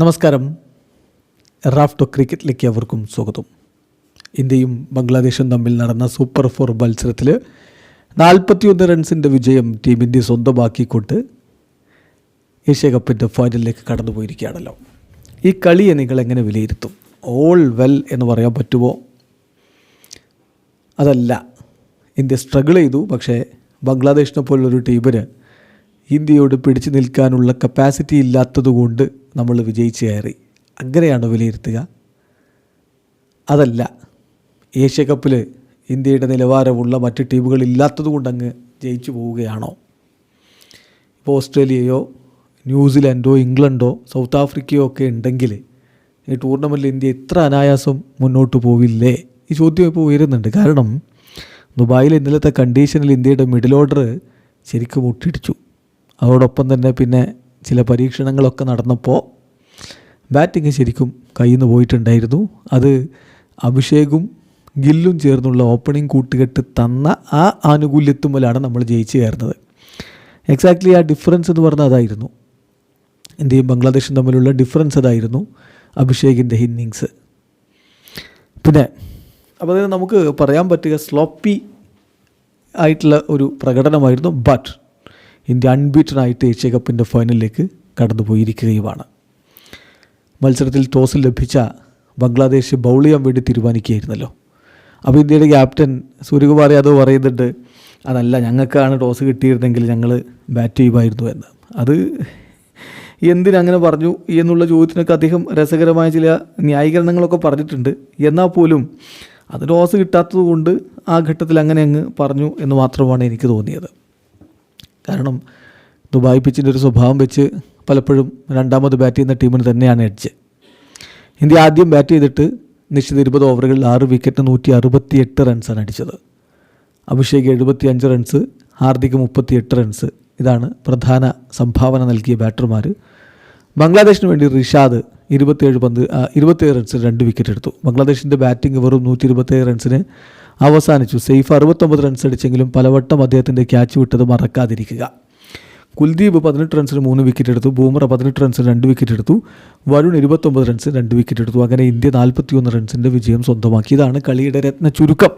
നമസ്കാരം. റാഫ്റ്റോ ക്രിക്കറ്റിലേക്ക് അവർക്കും സ്വാഗതം. ഇന്ത്യയും ബംഗ്ലാദേശും തമ്മിൽ നടന്ന സൂപ്പർ ഫോർ മത്സരത്തിൽ നാൽപ്പത്തിയൊന്ന് റൺസിന്റെ വിജയം ടീം ഇന്ത്യ സ്വന്തമാക്കിക്കൊണ്ട് ഏഷ്യ കപ്പിന്റെ ഫൈനലിലേക്ക് കടന്നുപോയിരിക്കുകയാണല്ലോ. ഈ കളിയെ നിങ്ങൾ എങ്ങനെ വിലയിരുത്തും? ഓൾ വെൽ എന്ന് പറയാൻ പറ്റുമോ? അതല്ല. ഇന്ത്യ സ്ട്രഗിൾ ചെയ്തു. പക്ഷേ ബംഗ്ലാദേശിനെ പോലുള്ളൊരു ടീമിന് ഇന്ത്യയോട് പിടിച്ചു നിൽക്കാനുള്ള കപ്പാസിറ്റി ഇല്ലാത്തതുകൊണ്ട് നമ്മൾ വിജയിച്ച് കയറി. അങ്ങനെയാണ് വിലയിരുത്തുക? അതല്ല. ഏഷ്യ കപ്പിൽ ഇന്ത്യയുടെ നിലവാരമുള്ള മറ്റ് ടീമുകൾ ഇല്ലാത്തതുകൊണ്ട് അങ്ങ് ജയിച്ചു പോവുകയാണോ? ഇപ്പോൾ ഓസ്ട്രേലിയയോ ന്യൂസിലൻഡോ ഇംഗ്ലണ്ടോ സൗത്ത് ആഫ്രിക്കയോ ഒക്കെ ഉണ്ടെങ്കിൽ ഈ ടൂർണമെന്റിൽ ഇന്ത്യ ഇത്ര അനായാസം മുന്നോട്ട് പോവില്ലേ? ഈ ചോദ്യം ഇപ്പോൾ ഉയരുന്നുണ്ട്. കാരണം ദുബായിൽ ഇന്നലത്തെ കണ്ടീഷനിൽ ഇന്ത്യയുടെ മിഡിൽ ഓർഡർ ശരിക്കും മുട്ടിടിച്ചു. അതോടൊപ്പം തന്നെ പിന്നെ ചില പരീക്ഷണങ്ങളൊക്കെ നടന്നപ്പോൾ ബാറ്റിംഗ് ശരിക്കും കയ്യിൽ നിന്ന് പോയിട്ടുണ്ടായിരുന്നു. അത് അഭിഷേകും ഗില്ലും ചേർന്നുള്ള ഓപ്പണിംഗ് കൂട്ടുകെട്ട് തന്ന ആ ആനുകൂല്യത്തുമ്മലാണ് നമ്മൾ ജയിച്ചു കയറുന്നത്. എക്സാക്ട്ലി ആ ഡിഫറൻസ് എന്ന് പറഞ്ഞാൽ അതായിരുന്നു. ഇന്ത്യയും ബംഗ്ലാദേശും തമ്മിലുള്ള ഡിഫറൻസ് അതായിരുന്നു അഭിഷേകിന്റെ ഇന്നിങ്സ് പിന്നെ അപ്പോൾ നമുക്ക് പറയാൻ പറ്റുക സ്ലോപ്പി ആയിട്ടുള്ള ഒരു പ്രകടനമായിരുന്നു ബട്ട് ഇന്ത്യ അൺബീറ്റൺ ആയിട്ട് ഏഷ്യ കപ്പിന്റെ ഫൈനലിലേക്ക് കടന്നു പോയിരിക്കുകയുമാണ് മത്സരത്തിൽ ടോസ് ലഭിച്ച ബംഗ്ലാദേശ് ബൗൾ ചെയ്യാൻ വേണ്ടി തീരുമാനിക്കുകയായിരുന്നല്ലോ. അപ്പോൾ ഇന്ത്യയുടെ ക്യാപ്റ്റൻ സൂര്യകുമാർ യാദവ് പറയുന്നുണ്ട് അതല്ല ഞങ്ങൾക്കാണ് ടോസ് കിട്ടിയിരുന്നെങ്കിൽ ഞങ്ങൾ ബാറ്റ് ചെയ്യുമായിരുന്നു എന്ന്. അത് എന്തിനങ്ങനെ പറഞ്ഞു എന്നുള്ള ചോദ്യത്തിനൊക്കെ അദ്ദേഹം രസകരമായ ചില ന്യായീകരണങ്ങളൊക്കെ പറഞ്ഞിട്ടുണ്ട്. എന്നാൽ പോലും അത് ടോസ് കിട്ടാത്തത് കൊണ്ട് ആ ഘട്ടത്തിൽ അങ്ങനെ അങ്ങ് പറഞ്ഞു എന്ന് മാത്രമാണ് എനിക്ക് തോന്നിയത്. കാരണം ദുബായ് പിച്ചിന്റെ ഒരു സ്വഭാവം വെച്ച് പലപ്പോഴും രണ്ടാമത് ബാറ്റ് ചെയ്യുന്ന ടീമിന് തന്നെയാണ് എഡ്ജ് ഇന്ത്യ ആദ്യം ബാറ്റ് ചെയ്തിട്ട് നിശ്ചിത ഇരുപത് ഓവറുകളിൽ ആറ് വിക്കറ്റ് നൂറ്റി അറുപത്തി എട്ട് റൺസാണ് അടിച്ചത്. അഭിഷേക് എഴുപത്തി അഞ്ച് റൺസ് ഹാർദിക് മുപ്പത്തി എട്ട് റൺസ് ഇതാണ് പ്രധാന സംഭാവന നൽകിയ ബാറ്റർമാർ ബംഗ്ലാദേശിന് വേണ്ടി റിഷാദ് ഇരുപത്തിയേഴ് പന്ത് ഇരുപത്തേഴ് റൺസിന് രണ്ട് വിക്കറ്റ് എടുത്തു. ബംഗ്ലാദേശിന്റെ ബാറ്റിംഗ് വെറും നൂറ്റി ഇരുപത്തിയേഴ് റൺസിന് അവസാനിച്ചു. സെയ്ഫ് അറുപത്തൊമ്പത് റൺസ് അടിച്ചെങ്കിലും പലവട്ടം അദ്ദേഹത്തിന്റെ ക്യാച്ച് വിട്ടത് മറക്കാതിരിക്കുക. കുൽദീപ് പതിനെട്ട് റൺസിന് മൂന്ന് വിക്കറ്റ് എടുത്തു. ബൂമറ പതിനെട്ട് റൺസിന് രണ്ട് വിക്കറ്റ് എടുത്തു. വരുൺ ഇരുപത്തൊമ്പത് റൺസ് രണ്ട് വിക്കറ്റ് എടുത്തു. അങ്ങനെ ഇന്ത്യ നാൽപ്പത്തിയൊന്ന് റൺസിന്റെ വിജയം സ്വന്തമാക്കി. ഇതാണ് കളിയുടെ രത്ന ചുരുക്കം.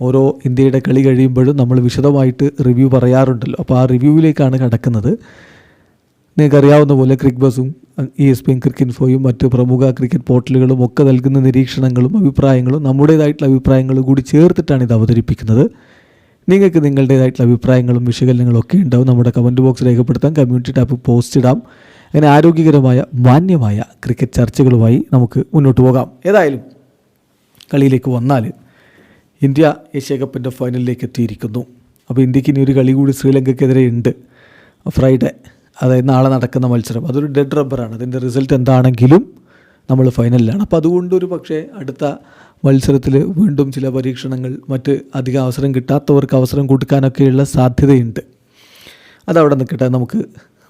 ഓരോ ഇന്ത്യയുടെ കളി കഴിയുമ്പോഴും നമ്മൾ വിശദമായിട്ട് റിവ്യൂ പറയാറുണ്ടല്ലോ. അപ്പോൾ ആ റിവ്യൂവിലേക്കാണ് കടക്കുന്നത്. നിങ്ങൾക്കറിയാവുന്ന പോലെ ക്രിക്ക് ബസും E S P N cricket ഇൻഫോയും മറ്റ് പ്രമുഖ ക്രിക്കറ്റ് പോർട്ടലുകളും ഒക്കെ നൽകുന്ന നിരീക്ഷണങ്ങളും അഭിപ്രായങ്ങളും നമ്മുടേതായിട്ടുള്ള അഭിപ്രായങ്ങളും കൂടി ചേർത്തിട്ടാണ് ഇത് അവതരിപ്പിക്കുന്നത്. നിങ്ങൾക്ക് നിങ്ങളുടേതായിട്ടുള്ള അഭിപ്രായങ്ങളും വിശകലനങ്ങളും ഒക്കെ ഉണ്ടാവും. നമ്മുടെ കമന്റ് ബോക്സ് രേഖപ്പെടുത്താം. കമ്മ്യൂണിറ്റി ടാപ്പ് പോസ്റ്റ് ഇടാം. അങ്ങനെ ആരോഗ്യകരമായ മാന്യമായ ക്രിക്കറ്റ് ചർച്ചകളുമായി നമുക്ക് മുന്നോട്ട് പോകാം. ഏതായാലും കളിയിലേക്ക് വന്നാൽ ഇന്ത്യ ഏഷ്യ കപ്പിന്റെ ഫൈനലിലേക്ക് എത്തിയിരിക്കുന്നു. അപ്പോൾ ഇന്ത്യയ്ക്ക് ഇനി ഒരു കളി കൂടി ശ്രീലങ്കയ്ക്കെതിരെ ഉണ്ട്. ഫ്രൈഡേ. അതായത് നാളെ നടക്കുന്ന മത്സരം. അതൊരു ഡെഡ് റബ്ബറാണ് അതിന്റെ റിസൾട്ട് എന്താണെങ്കിലും നമ്മൾ ഫൈനലിലാണ് അപ്പോൾ അതുകൊണ്ട് ഒരു പക്ഷേ അടുത്ത മത്സരത്തിൽ വീണ്ടും ചില പരീക്ഷണങ്ങൾ മറ്റ് അധികം അവസരം കിട്ടാത്തവർക്ക് അവസരം കൊടുക്കാനൊക്കെയുള്ള സാധ്യതയുണ്ട്. അതവിടെ നിൽക്കട്ടെ. നമുക്ക്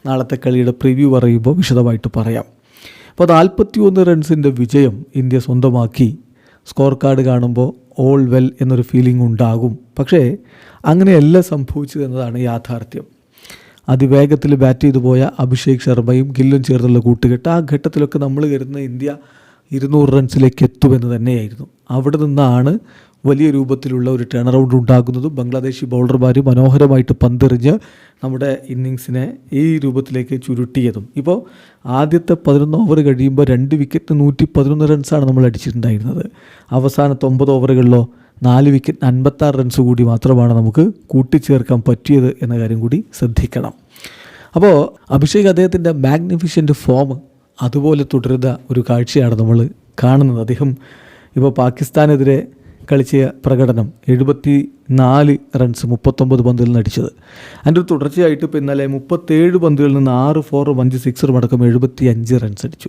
നാളത്തെ കളിയുടെ പ്രിവ്യൂ പറയുമ്പോൾ വിശദമായിട്ട് പറയാം. അപ്പോൾ നാൽപ്പത്തി ഒന്ന് റൺസിന്റെ വിജയം ഇന്ത്യ സ്വന്തമാക്കി. സ്കോർ കാർഡ് കാണുമ്പോൾ ഓൾ വെൽ എന്നൊരു ഫീലിംഗ് ഉണ്ടാകും. പക്ഷേ അങ്ങനെയല്ല സംഭവിച്ചത് എന്നതാണ് യാഥാർത്ഥ്യം. അതിവേഗത്തിൽ ബാറ്റ് ചെയ്തു പോയ അഭിഷേക് ശർമ്മയും ഗില്ലും ചേർന്നുള്ള കൂട്ടുകെട്ട്. ആ ഘട്ടത്തിലൊക്കെ നമ്മൾ കരുതുന്ന ഇന്ത്യ ഇരുന്നൂറ് റൺസിലേക്ക് എത്തുമെന്ന് തന്നെയായിരുന്നു. അവിടെ നിന്നാണ് വലിയ രൂപത്തിലുള്ള ഒരു ടേൺ അറൗണ്ട് ഉണ്ടാകുന്നത്. ബംഗ്ലാദേശി ബൗളർമാർ മനോഹരമായിട്ട് പന്തെറിഞ്ഞ് നമ്മുടെ ഇന്നിങ്സിനെ ഈ രൂപത്തിലേക്ക് ചുരുട്ടിയതും. ഇപ്പോൾ ആദ്യത്തെ പതിനൊന്ന് ഓവർ കഴിയുമ്പോൾ രണ്ട് വിക്കറ്റ് നൂറ്റി പതിനൊന്ന് റൺസാണ് നമ്മൾ അടിച്ചിട്ടുണ്ടായിരുന്നത്. അവസാനത്തെ ഒമ്പത് ഓവറുകളിലോ നാല് വിക്കറ്റ് അൻപത്താറ് റൺസ് കൂടി മാത്രമാണ് നമുക്ക് കൂട്ടിച്ചേർക്കാൻ പറ്റിയത് എന്ന കാര്യം കൂടി ശ്രദ്ധിക്കണം. അപ്പോൾ അഭിഷേക് അദ്ദേഹത്തിന്റെ മാഗ്നിഫിഷ്യന്റ് ഫോം അതുപോലെ തുടരുന്ന ഒരു കാഴ്ചയാണ് നമ്മൾ കാണുന്നത്. അദ്ദേഹം ഇപ്പോൾ പാകിസ്ഥാനെതിരെ കളിച്ച പ്രകടനം എഴുപത്തി നാല് റൺസ് മുപ്പത്തൊമ്പത് പന്തിൽ നിന്ന് അടിച്ചത്. അതിന്റെ ഒരു തുടർച്ചയായിട്ട് ഇപ്പോൾ ഇന്നലെ മുപ്പത്തേഴ് പന്തുകളിൽ നിന്ന് ആറ് ഫോറും അഞ്ച് സിക്സറും അടക്കം എഴുപത്തി അഞ്ച് റൺസ് അടിച്ചു.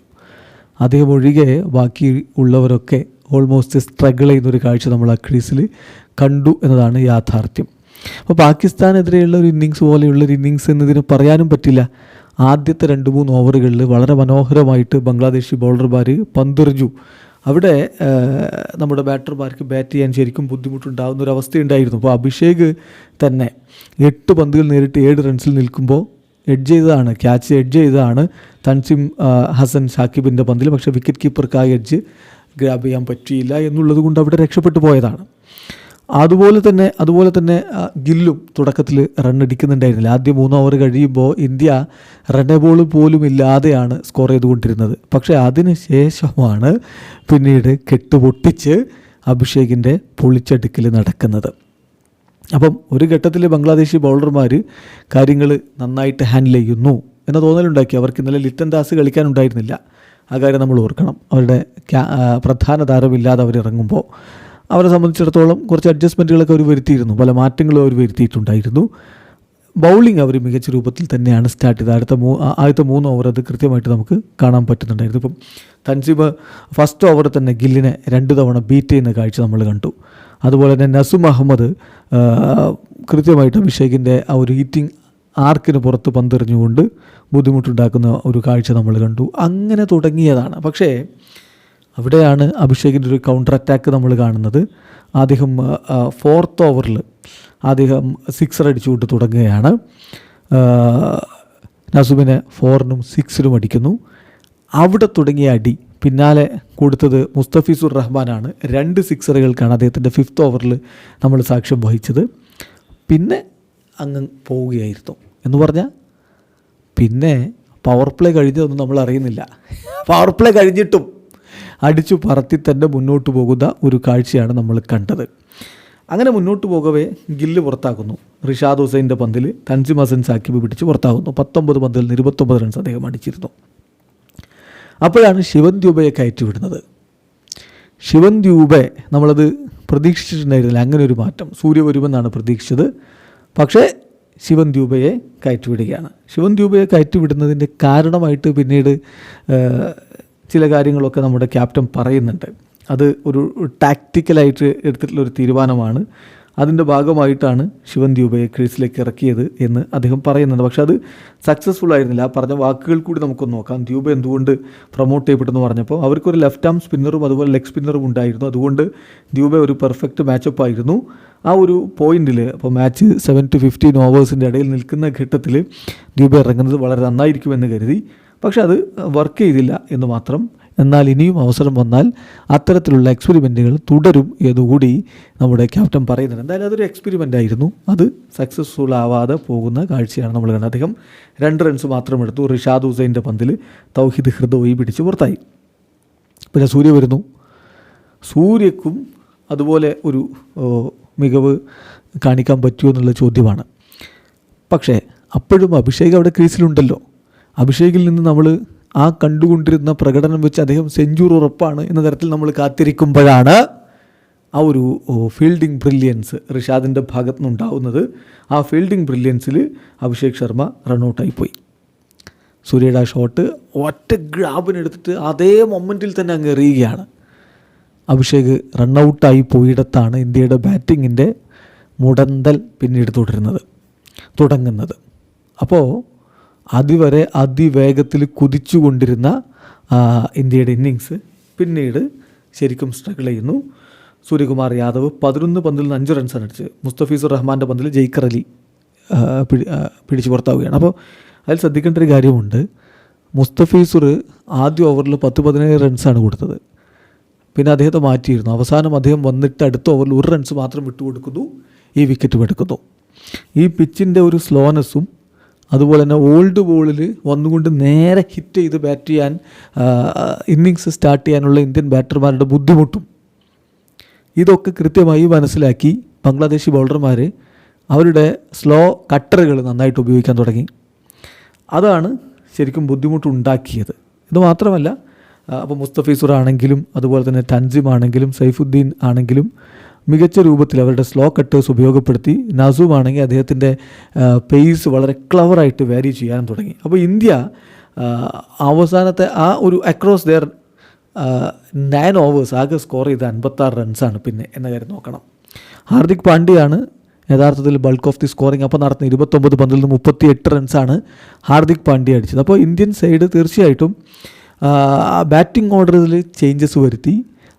അദ്ദേഹം ഒഴികെ ബാക്കി ഉള്ളവരൊക്കെ ഓൾമോസ്റ്റ് സ്ട്രഗിൾ ചെയ്യുന്ന ഒരു കാഴ്ച നമ്മൾ ആ ക്രീസിൽ കണ്ടു എന്നതാണ് യാഥാർത്ഥ്യം. അപ്പോൾ പാകിസ്ഥാനെതിരെയുള്ള ഒരു ഇന്നിങ്സ് പോലെയുള്ള ഒരു ഇന്നിങ്സ് എന്നതിന് പറയാനും പറ്റില്ല. ആദ്യത്തെ രണ്ട് മൂന്ന് ഓവറുകളിൽ വളരെ മനോഹരമായിട്ട് ബംഗ്ലാദേശി ബൗളർമാർ പന്തെറിഞ്ഞു. അവിടെ നമ്മുടെ ബാറ്റർമാർക്ക് ബാറ്റ് ചെയ്യാൻ ശരിക്കും ബുദ്ധിമുട്ടുണ്ടാകുന്ന ഒരു അവസ്ഥയുണ്ടായിരുന്നു. അപ്പോൾ അഭിഷേക് തന്നെ എട്ട് പന്തുകൾ നേരിട്ട് ഏഴ് റൺസിൽ നിൽക്കുമ്പോൾ എഡ്ജ് ചെയ്തതാണ്. ക്യാച്ച് എഡ്ജ് ചെയ്തതാണ്. തൻസിം ഹസൻ ഷാക്കിബിന്റെ പന്തിൽ. പക്ഷേ വിക്കറ്റ് കീപ്പർക്ക് ആ എഡ്ജ് ഗ്രാബ് ചെയ്യാൻ പറ്റിയില്ല എന്നുള്ളത് കൊണ്ട് അവിടെ രക്ഷപ്പെട്ടു പോയതാണ്. അതുപോലെ തന്നെ അതുപോലെ തന്നെ ഗില്ലും തുടക്കത്തിൽ റൺ അടിക്കുന്നുണ്ടായിരുന്നില്ല. ആദ്യം മൂന്ന് ഓവർ കഴിയുമ്പോൾ ഇന്ത്യ റണ്ണേ ബോൾ പോലും ഇല്ലാതെയാണ് സ്കോർ ചെയ്തുകൊണ്ടിരുന്നത്. പക്ഷേ അതിന് ശേഷമാണ് പിന്നീട് കെട്ടുപൊട്ടിച്ച് അഭിഷേകിന്റെ പൊളിച്ചടുക്കൽ നടക്കുന്നത്. അപ്പം ഒരു ഘട്ടത്തിൽ ബംഗ്ലാദേശി ബൗളർമാർ കാര്യങ്ങൾ നന്നായിട്ട് ഹാൻഡിൽ ചെയ്യുന്നു എന്ന തോന്നലുണ്ടാക്കി. അവർക്ക് ഇന്നലെ ലിറ്റൻ ദാസ് കളിക്കാനുണ്ടായിരുന്നില്ല. ആ കാര്യം നമ്മൾ ഓർക്കണം. അവരുടെ പ്രധാന താരമില്ലാതെ അവർ ഇറങ്ങുമ്പോൾ അവരെ സംബന്ധിച്ചിടത്തോളം കുറച്ച് അഡ്ജസ്റ്റ്മെന്റുകളൊക്കെ അവർ വരുത്തിയിരുന്നു. പല മാറ്റങ്ങളും അവർ വരുത്തിയിട്ടുണ്ടായിരുന്നു. ബൗളിംഗ് അവർ മികച്ച രൂപത്തിൽ തന്നെയാണ് സ്റ്റാർട്ട് ചെയ്തത്. അടുത്ത മൂ ആദ്യത്തെ മൂന്ന് ഓവർ അത് കൃത്യമായിട്ട് നമുക്ക് കാണാൻ പറ്റുന്നുണ്ടായിരുന്നു. ഇപ്പം തൻസിബ് ഫസ്റ്റ് ഓവർ തന്നെ ഗില്ലിനെ രണ്ട് തവണ ബീറ്റ് ചെയ്യുന്ന കാഴ്ച നമ്മൾ കണ്ടു. അതുപോലെ തന്നെ നസും അഹമ്മദ് കൃത്യമായിട്ട് അഭിഷേകിന്റെ ആ ഒരു ഹീറ്റിംഗ് ആർക്കിന് പുറത്ത് പന്തെറിഞ്ഞുകൊണ്ട് ബുദ്ധിമുട്ടുണ്ടാക്കുന്ന ഒരു കാഴ്ച നമ്മൾ കണ്ടു. അങ്ങനെ തുടങ്ങിയതാണ്. പക്ഷേ അവിടെയാണ് അഭിഷേകിന്റെ ഒരു കൗണ്ടർ അറ്റാക്ക് നമ്മൾ കാണുന്നത്. അദ്ദേഹം ഫോർത്ത് ഓവറിൽ അദ്ദേഹം സിക്സർ അടിച്ചുകൊണ്ട് തുടങ്ങുകയാണ്. നസുബിനെ ഫോറിനും സിക്സിനും അടിക്കുന്നു. അവിടെ തുടങ്ങിയ അടി പിന്നാലെ കൊടുത്തത് മുസ്തഫീസുർ റഹ്മാനാണ്. രണ്ട് സിക്സറുകൾക്കാണ് അദ്ദേഹത്തിന്റെ ഫിഫ്ത്ത് ഓവറിൽ നമ്മൾ സാക്ഷ്യം വഹിച്ചത്. പിന്നെ അങ്ങ് പോവുകയായിരുന്നു എന്ന് പറഞ്ഞാൽ പിന്നെ പവർ പ്ലേ കഴിഞ്ഞതൊന്നും നമ്മൾ അറിയുന്നില്ല. പവർ പ്ലേ കഴിഞ്ഞിട്ടും അടിച്ചു പറത്തി തന്നെ മുന്നോട്ട് പോകുന്ന ഒരു കാഴ്ചയാണ് നമ്മൾ കണ്ടത്. അങ്ങനെ മുന്നോട്ട് പോകവേ ഗില്ല് പുറത്താക്കുന്നു. റിഷാദ് ഹുസൈന്റെ പന്തിൽ തൻസിം ഹസൻ സാക്കിബ് പിടിച്ച് പുറത്താകുന്നു. പത്തൊമ്പത് പന്തിൽ ഇരുപത്തൊമ്പത് റൺസ് അദ്ദേഹം അടിച്ചിരുന്നു. അപ്പോഴാണ് ശിവൻ ദ്യൂബയെ കയറ്റിവിടുന്നത് ശിവൻ ദ്യൂബെ നമ്മളത് പ്രതീക്ഷിച്ചിട്ടുണ്ടായിരുന്നില്ല. അങ്ങനെ ഒരു മാറ്റം. സൂര്യ വരുമെന്നാണ് പ്രതീക്ഷിച്ചത്. പക്ഷേ ശിവൻ ദ്യൂബയെ കയറ്റിവിടുകയാണ്. ശിവൻ ദ്യൂബയെ കയറ്റിവിടുന്നതിന്റെ കാരണമായിട്ട് പിന്നീട് ചില കാര്യങ്ങളൊക്കെ നമ്മുടെ ക്യാപ്റ്റൻ പറയുന്നുണ്ട്. അത് ഒരു ടാക്റ്റിക്കലായിട്ട് എടുത്തിട്ടുള്ള ഒരു തീരുമാനമാണ്. അതിന്റെ ഭാഗമായിട്ടാണ് ശിവൻ ദ്യൂബയെ ക്രീസിലേക്ക് ഇറക്കിയത് എന്ന് അദ്ദേഹം പറയുന്നുണ്ട്. പക്ഷെ അത് സക്സസ്ഫുൾ ആയിരുന്നില്ല. ആ പറഞ്ഞ വാക്കുകൾ കൂടി നമുക്കൊന്ന് നോക്കാം. ദ്യൂബ എന്തുകൊണ്ട് പ്രൊമോട്ട് ചെയ്യപ്പെട്ടെന്ന് പറഞ്ഞപ്പോൾ അവർക്കൊരു ലെഫ്റ്റ് ആം സ്പിന്നറും അതുപോലെ ലെഗ് സ്പിന്നറും ഉണ്ടായിരുന്നു. അതുകൊണ്ട് ദ്യൂബ ഒരു പെർഫെക്റ്റ് മാച്ചപ്പ് ആയിരുന്നു. ആ ഒരു പോയിന്റിൽ അപ്പോൾ മാച്ച് സെവൻ ടു ഫിഫ്റ്റീൻ ഓവേഴ്സിന്റെ ഇടയിൽ നിൽക്കുന്ന ഘട്ടത്തിൽ ദ്യൂബ ഇറങ്ങുന്നത് വളരെ നന്നായിരിക്കുമെന്ന് കരുതി. പക്ഷെ അത് വർക്ക് ചെയ്തില്ല എന്ന് മാത്രം എന്നാൽ ഇനിയും അവസരം വന്നാൽ അത്തരത്തിലുള്ള എക്സ്പെരിമെന്റുകൾ തുടരും എന്നുകൂടി നമ്മുടെ ക്യാപ്റ്റൻ പറയുന്നുണ്ട്. എന്തായാലും അതൊരു എക്സ്പെരിമെന്റ് ആയിരുന്നു. അത് സക്സസ്ഫുൾ ആവാതെ പോകുന്ന കാഴ്ചയാണ് നമ്മൾ കണ്ടത്. അദ്ദേഹം രണ്ട് റൺസ് മാത്രം എടുത്തു. റിഷാദ് ഹുസൈന്റെ പന്തിൽ തൗഹിദ് ഹൃദോയി പിടിച്ച് പുറത്തായി. പിന്നെ സൂര്യ വരുന്നു. സൂര്യക്കും അതുപോലെ ഒരു മികവ് കാണിക്കാൻ പറ്റുമോ എന്നുള്ള ചോദ്യമാണ്. പക്ഷേ അപ്പോഴും അഭിഷേക് അവിടെ ക്രീസിലുണ്ടല്ലോ. അഭിഷേകിൽ നിന്ന് നമ്മൾ ആ കണ്ടുകൊണ്ടിരുന്ന പ്രകടനം വെച്ച് അദ്ദേഹം സെഞ്ചുറി ഉറപ്പാണ് എന്ന തരത്തിൽ നമ്മൾ കാത്തിരിക്കുമ്പോഴാണ് ആ ഒരു ഫീൽഡിംഗ് ബ്രില്യൻസ് റിഷാദിന്റെ ഭാഗത്തു നിന്നുണ്ടാവുന്നത്. ആ ഫീൽഡിംഗ് ബ്രില്യൻസിൽ അഭിഷേക് ശർമ്മ റണ്ണൗട്ടായി പോയി. സൂര്യയുടെ ആ ഷോട്ട് ഒറ്റ ഗ്രാബിനെടുത്തിട്ട് അതേ മൊമെന്റിൽ തന്നെ അങ്ങ് എറിയുകയാണ്. അഭിഷേക് റണ്ണൗട്ടായി പോയിടത്താണ് ഇന്ത്യയുടെ ബാറ്റിങ്ങിന്റെ മുടന്തൽ പിന്നീട് തുടരുന്നത് തുടങ്ങുന്നത്. അപ്പോൾ അതുവരെ അതിവേഗത്തിൽ കുതിച്ചുകൊണ്ടിരുന്ന ഇന്ത്യയുടെ ഇന്നിങ്സ് പിന്നീട് ശരിക്കും സ്ട്രഗിൾ ചെയ്യുന്നു. സൂര്യകുമാർ യാദവ് പതിനൊന്ന് പന്തിൽ നിന്ന് അഞ്ച് റൺസാണ് അടിച്ചത്. മുസ്തഫീസുർ റഹ്മാന്റെ പന്തിൽ ജയ്ക്കർ അലി പിടിച്ചു പിടി പിടിച്ചു പുറത്താവുകയാണ്. അപ്പോൾ അതിൽ ശ്രദ്ധിക്കേണ്ട ഒരു കാര്യമുണ്ട്. മുസ്തഫീസുർ ആദ്യ ഓവറിൽ പത്ത് പതിനേഴ് റൺസാണ് കൊടുത്തത്. പിന്നെ അദ്ദേഹത്തെ മാറ്റിയിരുന്നു. അവസാനം അദ്ദേഹം വന്നിട്ട് അടുത്ത ഓവറിൽ ഒരു റൺസ് മാത്രം വിട്ടുകൊടുക്കുന്നു. ഈ വിക്കറ്റും എടുക്കുന്നു. ഈ പിച്ചിന്റെ ഒരു സ്ലോനെസ്സും അതുപോലെ തന്നെ ഓൾഡ് ബോളിൽ വന്നുകൊണ്ട് നേരെ ഹിറ്റ് ചെയ്ത് ബാറ്റ് ചെയ്യാൻ ഇന്നിങ്സ് സ്റ്റാർട്ട് ചെയ്യാനുള്ള ഇന്ത്യൻ ബാറ്റർമാരുടെ ബുദ്ധിമുട്ടും. ഇതൊക്കെ കൃത്യമായി മനസ്സിലാക്കി ബംഗ്ലാദേശി ബൗളർമാർ അവരുടെ സ്ലോ കട്ടറുകൾ നന്നായിട്ട് ഉപയോഗിക്കാൻ തുടങ്ങി. അതാണ് ശരിക്കും ബുദ്ധിമുട്ടുണ്ടാക്കിയത്. ഇത് മാത്രമല്ല അപ്പോൾ മുസ്തഫീസുർ ആണെങ്കിലും അതുപോലെ തന്നെ തൻസിം ആണെങ്കിലും സൈഫുദ്ദീൻ ആണെങ്കിലും മികച്ച രൂപത്തിൽ അവരുടെ സ്ലോ കട്ടേഴ്സ് ഉപയോഗപ്പെടുത്തി നസൂം ആണെങ്കിൽ അദ്ദേഹത്തിന്റെ പേസ് വളരെ ക്ലവറായിട്ട് വാരി ചെയ്യാനും തുടങ്ങി. അപ്പോൾ ഇന്ത്യ അവസാനത്തെ ആ ഒരു അക്രോസ് ദെയർ നയൻ ഓവേഴ്സ് ആകെ സ്കോർ ചെയ്ത അൻപത്താറ് റൺസാണ് പിന്നെ എന്ന കാര്യം നോക്കണം. ഹാർദിക് പാണ്ഡ്യയാണ് യഥാർത്ഥത്തിൽ ബൾക്ക് ഓഫ് ദി സ്കോറിംഗ് അപ്പോൾ നടത്തുന്ന ഇരുപത്തൊമ്പത് പന്തിൽ നിന്ന് മുപ്പത്തി എട്ട് റൺസാണ് ഹാർദിക് പാണ്ഡ്യ അടിച്ചത്. അപ്പോൾ ഇന്ത്യൻ സൈഡ് തീർച്ചയായിട്ടും ബാറ്റിംഗ് ഓർഡറിൽ ചേഞ്ചസ് വരുത്തി.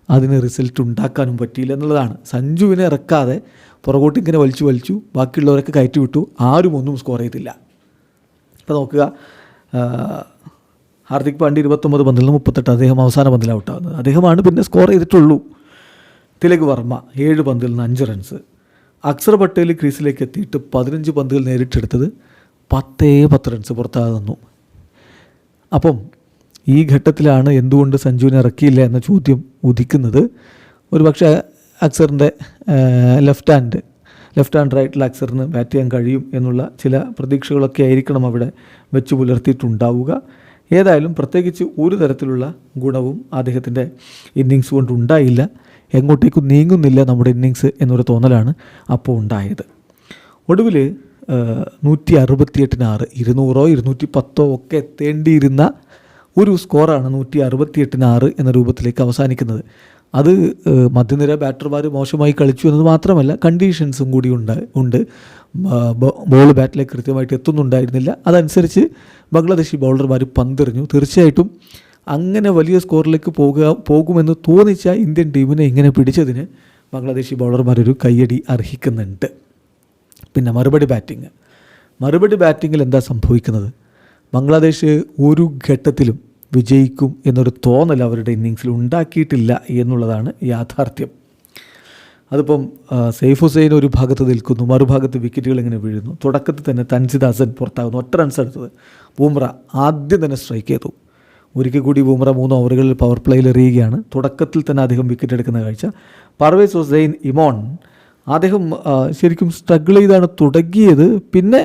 അതിന് റിസൾട്ട് ഉണ്ടാക്കാനും പറ്റിയില്ല എന്നുള്ളതാണ്. സഞ്ജുവിനെ ഇറക്കാതെ പുറകോട്ട് ഇങ്ങനെ വലിച്ചു വലിച്ചു ബാക്കിയുള്ളവരൊക്കെ കയറ്റി വിട്ടു. ആരും ഒന്നും സ്കോർ ചെയ്തില്ല. ഇപ്പോൾ നോക്കുക ഹാർദിക് പാണ്ഡ്യ ഇരുപത്തൊമ്പത് പന്തിൽ നിന്ന് മുപ്പത്തെട്ട് അദ്ദേഹം അവസാന പന്തിൽ ഔട്ടാകുന്നത് അദ്ദേഹമാണ് പിന്നെ സ്കോർ ചെയ്തിട്ടുള്ളൂ. തിലക് വർമ്മ ഏഴ് പന്തിൽ നിന്ന് അഞ്ച് റൺസ് അക്സർ പട്ടേൽ ക്രീസിലേക്ക് എത്തിയിട്ട് പതിനഞ്ച് പന്തുകൾ നേരിട്ടെടുത്തത് പത്തേ പത്ത് റൺസ് പുറത്താകുന്നു. അപ്പം ഈ ഘട്ടത്തിലാണ് എന്തുകൊണ്ട് സഞ്ജുവിനെ ഇറക്കിയില്ല എന്ന ചോദ്യം ഉദിക്കുന്നത്. ഒരു പക്ഷേ അക്സറിന്റെ ലെഫ്റ്റ് ഹാൻഡ് ലെഫ്റ്റ് ഹാൻഡ് റൈറ്റിൽ അക്സറിന് ബാറ്റ് ചെയ്യാൻ കഴിയും എന്നുള്ള ചില പ്രതീക്ഷകളൊക്കെ ആയിരിക്കണം അവിടെ വെച്ച് പുലർത്തിയിട്ടുണ്ടാവുക. ഏതായാലും പ്രത്യേകിച്ച് ഒരു തരത്തിലുള്ള ഗുണവും അദ്ദേഹത്തിന്റെ ഇന്നിങ്സ് കൊണ്ട് ഉണ്ടായില്ല. എങ്ങോട്ടേക്കും നീങ്ങുന്നില്ല നമ്മുടെ ഇന്നിങ്സ് എന്നൊരു തോന്നലാണ് അപ്പോൾ ഉണ്ടായത്. ഒടുവിൽ നൂറ്റി അറുപത്തിയെട്ടിനാറ് ഇരുന്നൂറോ ഇരുന്നൂറ്റി പത്തോ ഒക്കെ എത്തേണ്ടിയിരുന്ന ഒരു സ്കോറാണ് നൂറ്റി അറുപത്തിയെട്ടിന് ആറ് എന്ന രൂപത്തിലേക്ക് അവസാനിക്കുന്നത്. അത് മധ്യനിര ബാറ്റർമാർ മോശമായി കളിച്ചു എന്നത് മാത്രമല്ല കണ്ടീഷൻസും കൂടി ഉണ്ട് ഉണ്ട്. ബോൾ ബാറ്റിലേക്ക് കൃത്യമായിട്ട് എത്തുന്നുണ്ടായിരുന്നില്ല. അതനുസരിച്ച് ബംഗ്ലാദേശി ബൗളർമാർ പന്തെറിഞ്ഞു. തീർച്ചയായിട്ടും അങ്ങനെ വലിയ സ്കോറിലേക്ക് പോകുക പോകുമെന്ന് തോന്നിച്ച ഇന്ത്യൻ ടീമിനെ ഇങ്ങനെ പിടിച്ചതിന് ബംഗ്ലാദേശി ബൗളർമാരൊരു കയ്യടി അർഹിക്കുന്നുണ്ട്. പിന്നെ മറുപടി ബാറ്റിംഗ്. മറുപടി ബാറ്റിങ്ങിൽ എന്താ സംഭവിക്കുന്നത്? ബംഗ്ലാദേശ് ഒരു ഘട്ടത്തിലും വിജയിക്കും എന്നൊരു തോന്നൽ അവരുടെ ഇന്നിങ്സിൽ ഉണ്ടാക്കിയിട്ടില്ല എന്നുള്ളതാണ് യാഥാർത്ഥ്യം. അതിപ്പം സെയ്ഫ് ഹുസൈൻ ഒരു ഭാഗത്ത് നിൽക്കുന്നു മറുഭാഗത്ത് വിക്കറ്റുകൾ ഇങ്ങനെ വീഴുന്നു. തുടക്കത്തിൽ തന്നെ തൻസിദ് ഹസൻ പുറത്താകുന്നു ഒറ്റ റൺസ് എടുത്തത്. ബൂമ്ര ആദ്യം തന്നെ സ്ട്രൈക്ക് ചെയ്തു. ഒരിക്കൽ കൂടി ബൂമ്ര മൂന്ന് ഓവറുകളിൽ പവർ പ്ലേയിൽ എറിയുകയാണ്. തുടക്കത്തിൽ തന്നെ അദ്ദേഹം വിക്കറ്റ് എടുക്കുന്ന കാഴ്ച. പർവേസ് ഹുസൈൻ ഇമോൺ അദ്ദേഹം ശരിക്കും സ്ട്രഗിൾ ചെയ്താണ് തുടങ്ങിയത്. പിന്നെ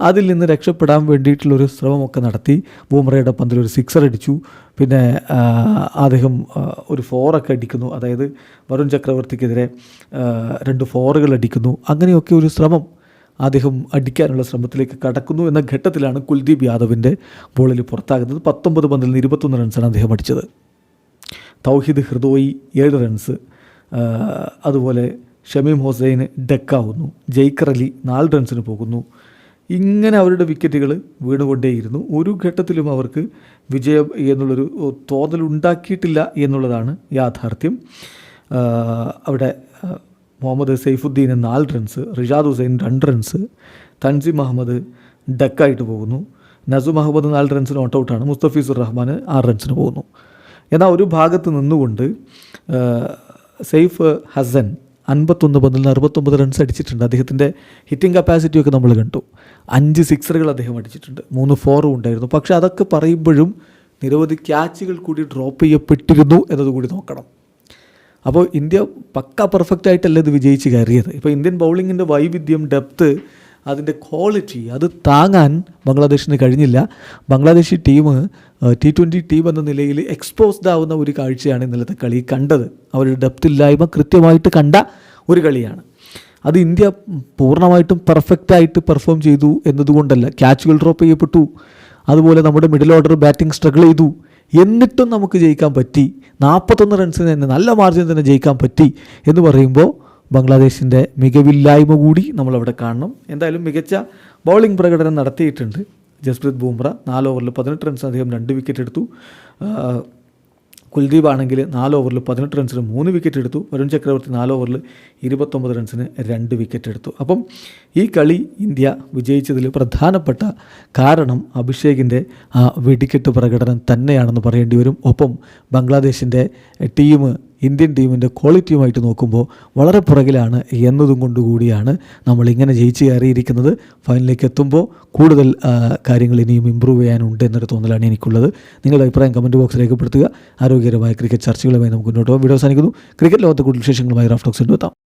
അതിൽ നിന്ന് രക്ഷപ്പെടാൻ വേണ്ടിയിട്ടുള്ളൊരു ശ്രമമൊക്കെ നടത്തി. ബൂമറയുടെ പന്തിൽ ഒരു സിക്സർ അടിച്ചു. പിന്നെ അദ്ദേഹം ഒരു ഫോറൊക്കെ അടിക്കുന്നു. അതായത് വരുൺ ചക്രവർത്തിക്കെതിരെ രണ്ട് ഫോറുകൾ അടിക്കുന്നു. അങ്ങനെയൊക്കെ ഒരു ശ്രമം അദ്ദേഹം അടിക്കാനുള്ള ശ്രമത്തിലേക്ക് കടക്കുന്നു എന്ന ഘട്ടത്തിലാണ് കുൽദീപ് യാദവിന്റെ ബോളിൽ പുറത്താകുന്നത്. പത്തൊമ്പത് പന്തിൽ നിന്ന് ഇരുപത്തൊന്ന് റൺസാണ് അദ്ദേഹം അടിച്ചത്. തൗഹിദ് ഹൃദോയി ഏഴ് റൺസ് അതുപോലെ ഷമീം ഹുസൈന് ഡെക്കാവുന്നു. ജയ്ക്കർ അലി നാല് റൺസിന് പോകുന്നു. ഇങ്ങനെ അവരുടെ വിക്കറ്റുകൾ വീണുകൊണ്ടേയിരുന്നു. ഒരു ഘട്ടത്തിലും അവർക്ക് വിജയം എന്നുള്ളൊരു തോന്നലുണ്ടാക്കിയിട്ടില്ല എന്നുള്ളതാണ് യാഥാർത്ഥ്യം. അവിടെ മുഹമ്മദ് സൈഫുദ്ദീന് നാല് റൺസ് റിഷാദ് ഹുസൈൻ രണ്ട് റൺസ് തൻസിം അഹമ്മദ് ഡക്കായിട്ട് പോകുന്നു. നസു അഹമ്മദ് നാല് റൺസിന് നോട്ട് ഔട്ടാണ്. മുസ്തഫീസുർ റഹ്മാൻ ആറ് റൺസിന് പോകുന്നു. എന്നാൽ ഒരു ഭാഗത്ത് നിന്നുകൊണ്ട് സെയ്ഫ് ഹസൻ അൻപത്തൊന്ന് പന്തിൽ അറുപത്തൊമ്പത് റൺസ് അടിച്ചിട്ടുണ്ട്. അദ്ദേഹത്തിന്റെ ഹിറ്റിംഗ് കപ്പാസിറ്റി ഒക്കെ നമ്മൾ കണ്ടു. അഞ്ച് സിക്സറുകൾ അദ്ദേഹം അടിച്ചിട്ടുണ്ട്. മൂന്ന് ഫോറും ഉണ്ടായിരുന്നു. പക്ഷേ അതൊക്കെ പറയുമ്പോഴും നിരവധി ക്യാച്ചുകൾ കൂടി ഡ്രോപ്പ് ചെയ്യപ്പെട്ടിരുന്നു എന്നതുകൂടി നോക്കണം. അപ്പോൾ ഇന്ത്യ പക്ക പെർഫെക്റ്റ് ആയിട്ടല്ല ഇത് വിജയിച്ച് കയറിയത്? ഇപ്പോൾ ഇന്ത്യൻ ബൗളിങ്ങിന്റെ വൈവിധ്യം ഡെപ്ത്ത് അതിന്റെ ക്വാളിറ്റി അത് താങ്ങാൻ ബംഗ്ലാദേശിന് കഴിഞ്ഞില്ല. Bangladeshi team T twenty team എന്ന നിലയിൽ എക്സ്പോസ്ഡ് ആവുന്ന ഒരു കാഴ്ചയാണ് ഇന്നലത്തെ കളി കണ്ടത്. അവരുടെ ഡെപ്ത് ഇല്ലായ്മ കൃത്യമായിട്ട് കണ്ട ഒരു കളിയാണ്. അത് ഇന്ത്യ പൂർണമായിട്ടും പെർഫെക്റ്റായിട്ട് പെർഫോം ചെയ്തു എന്നതുകൊണ്ടല്ല. ക്യാച്ചുകൾ ഡ്രോപ്പ് ചെയ്യപ്പെട്ടു. അതുപോലെ നമ്മുടെ മിഡിൽ ഓർഡർ ബാറ്റിംഗ് സ്ട്രഗിൾ ചെയ്തു. എന്നിട്ടും നമുക്ക് ജയിക്കാൻ പറ്റി. നാൽപ്പത്തൊന്ന് റൺസിന് തന്നെ നല്ല മാർജിൻ തന്നെ ജയിക്കാൻ പറ്റി എന്ന് പറയുമ്പോൾ ബംഗ്ലാദേശിന്റെ മികവില്ലായ്മ കൂടി നമ്മളവിടെ കാണണം. എന്തായാലും മികച്ച ബൗളിംഗ് പ്രകടനം നടത്തിയിട്ടുണ്ട്. ജസ്പ്രീത് ബൂംറ നാല് ഓവറിൽ പതിനെട്ട് റൺസ് അധികം രണ്ട് വിക്കറ്റ് എടുത്തു. കുൽദീപ് ആണെങ്കിൽ നാല് ഓവറിൽ പതിനെട്ട് റൺസിന് മൂന്ന് വിക്കറ്റ് എടുത്തു. വരുൺ ചക്രവർത്തി നാല് ഓവറിൽ ഇരുപത്തൊമ്പത് റൺസിന് രണ്ട് വിക്കറ്റ് എടുത്തു. അപ്പം ഈ കളി ഇന്ത്യ വിജയിച്ചതിൽ പ്രധാനപ്പെട്ട കാരണം അഭിഷേകിന്റെ ആ വെടിക്കെട്ട് പ്രകടനം തന്നെയാണെന്ന് പറയേണ്ടി വരും. ഒപ്പം ബംഗ്ലാദേശിന്റെ ടീം ഇന്ത്യൻ ടീമിന്റെ ക്വാളിറ്റിയുമായിട്ട് നോക്കുമ്പോൾ വളരെ പുറകിലാണ് എന്നതും കൊണ്ടുകൂടിയാണ് നമ്മൾ ഇങ്ങനെ ജയിച്ച് കയറിയിരിക്കുന്നത്. ഫൈനലിലേക്ക് എത്തുമ്പോൾ കൂടുതൽ കാര്യങ്ങൾ ഇനിയും ഇമ്പ്രൂവ് ചെയ്യാനുണ്ട് എന്നൊരു തോന്നലാണ് എനിക്കുള്ളത്. നിങ്ങളുടെ അഭിപ്രായം കമന്റ് ബോക്സിൽ രേഖപ്പെടുത്തുക. ആരോഗ്യകരമായ ക്രിക്കറ്റ് ചർച്ചകളുമായി നമുക്ക് മുന്നോട്ട് പോകാം. വീഡിയോ അവസാനിക്കുന്നു. ക്രിക്കറ്റ് ലോകത്തെ കൂടുതൽ വിശേഷങ്ങളുമായി റാഫ്റ്റോക്സ് എത്താം.